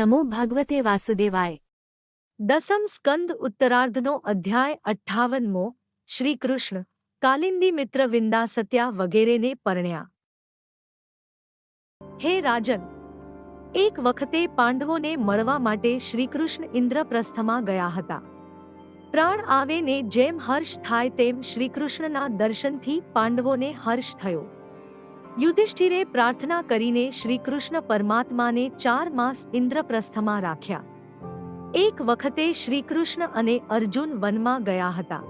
નમો ભગવતે વાસુદેવાય દસમ સ્કંદ ઉત્તરાર્ધનો અધ્યાય અઠ્ઠાવનમો શ્રીકૃષ્ણ કાલિંદી મિત્ર વિંદા સત્યા વગેરેને પરણ્યા હે રાજન એક વખતે પાંડવોને મળવા માટે શ્રીકૃષ્ણ ઇન્દ્રપ્રસ્થમાં ગયા હતા પ્રાણ આવે ને જેમ હર્ષ થાય તેમ શ્રીકૃષ્ણના દર્શનથી પાંડવોને હર્ષ થયો યુધિષ્ઠિરે પ્રાર્થના કરીને શ્રીકૃષ્ણ પરમાત્માને ચાર માસ ઇન્દ્રપ્રસ્થમાં રાખ્યા. એક વખતે શ્રીકૃષ્ણ અને અર્જુન વનમાં ગયા હતા.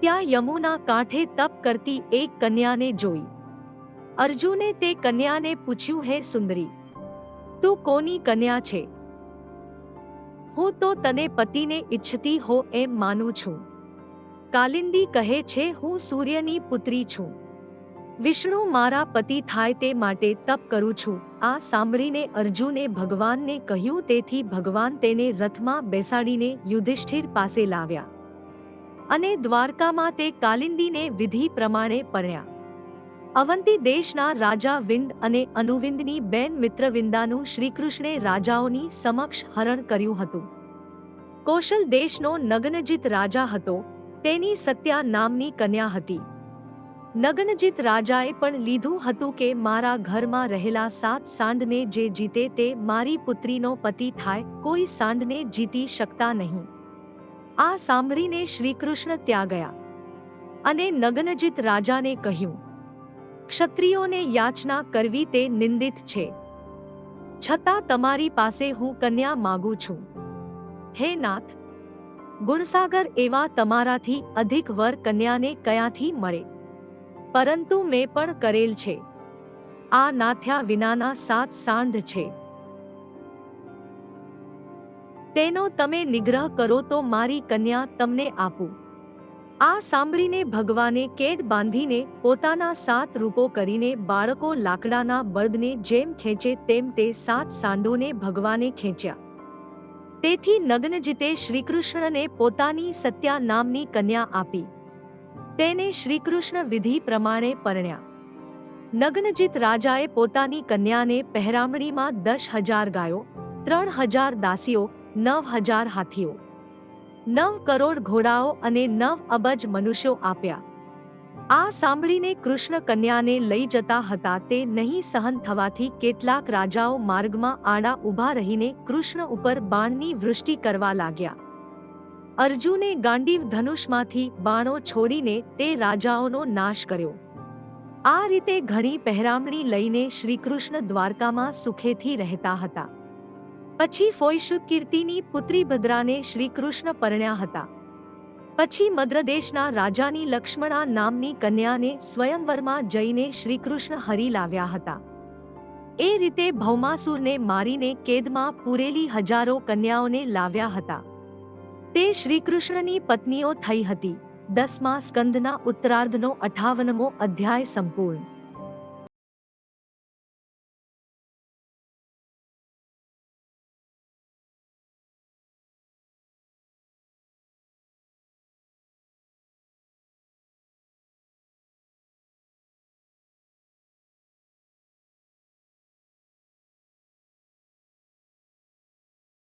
ત્યાં યમુના કાંઠે તપ કરતી એક કન્યાને જોઈ. અર્જુને તે કન્યાને પૂછ્યું, હે સુંદરી, તું કોની કન્યા છે? હું તો તને પતિને ઈચ્છતી હો એમ માનું છું. કાલિંદી કહે છે, હું સૂર્યની પુત્રી છું. વિષ્ણુ મારા પતિ થાય તે માટે તપ કરું છું. આ સાંભળીને અર્જુને ભગવાનને કહ્યું તેથી ભગવાન તેને રથમાં બેસાડીને યુધિષ્ઠિર પાસે લાવ્યા અને દ્વારકામાં તે કાલિંદીને વિધિ પ્રમાણે પરણ્યા. અવંતી દેશના રાજા વિંદ અને અનુવિંદની બેન મિત્રવિંદાનું શ્રીકૃષ્ણે રાજાઓની સમક્ષ હરણ કર્યું હતું. કૌશલ દેશનો નગ્નજીત રાજા હતો. તેની સત્યા નામની કન્યા હતી. નગ્નજીત રાજાએ પણ લીધું હતું કે મારા ઘરમાં રહેલા સાત સાંડને જે જીતે તે મારી પુત્રીનો પતિ થાય, કોઈ સાંડને જીતી શકતા નહીં. આ સાંભળીને શ્રીકૃષ્ણ ત્યાં ગયા અને નગનજીત રાજાને કહ્યું, ક્ષત્રિયોને યાચના કરવી તે નિંદિત છે. છતાં તમારી પાસે હું કન્યા માગું છું. હે નાથ, ગુણસાગર એવા તમારાથી અધિક વર કન્યાને કયાથી મળે? પરંતુ મેં પણ કરેલ છે. આ નાથ્યા વિનાના સાત સાંઢ છે. તેનો તમે નિગ્રહ કરો તો મારી કન્યા તમને આપું. આ સાંભળીને ભગવાને કેડ બાંધીને પોતાના સાત રૂપો કરીને બાળકો લાકડાના બળદને જેમ ખેંચે તેમ તે સાત સાંડોને ભગવાને ખેંચ્યા. તેથી નગ્નજીતે શ્રીકૃષ્ણને પોતાની સત્યા નામની કન્યા આપી. તેને શ્રીકૃષ્ણ વિધિ પ્રમાણે પરણ્યા. નગ્નજીત રાજાએ પોતાની કન્યાને પહેરામણીમાં દસ હજાર ગાયો, ત્રણ હજાર દાસીઓ, નવ હજાર હાથીઓ. નવ કરોડ ઘોડાઓ અને નવ અબજ મનુષ્યો આપ્યા. આ સાંભળીને કૃષ્ણ કન્યાને લઈ જતા હતા તે નહીં સહન થવાથી કેટલાક રાજાઓ માર્ગમાં આડા ઊભા રહીને કૃષ્ણ ઉપર બાણની વૃષ્ટિ કરવા લાગ્યા. અર્જુને ગાંડીવ ધનુષમાંથી બાણો છોડીને તે રાજાઓનો નાશ કર્યો. આ રીતે ઘણી પહેરામણી લઈને શ્રીકૃષ્ણ દ્વારકામાં સુખેથી રહેતા હતા. પછી ફોઈશુદ કીર્તિની પુત્રી ભદ્રાને શ્રીકૃષ્ણ પરણ્યા હતા. પછી મદ્રદેશના રાજાની લક્ષ્મણા નામની કન્યાને સ્વયંવરમાં જઈને શ્રીકૃષ્ણ હરી લાવ્યા હતા. એ રીતે ભૌમાસુરને મારીને કેદમાં પૂરેલી હજારો કન્યાઓને લાવ્યા હતા. તે શ્રીકૃષ્ણની પત્નીઓ થઈ હતી. દસમા સ્કંદના ઉત્તરાર્ધનો અઠાવનમો અધ્યાય સંપૂર્ણ.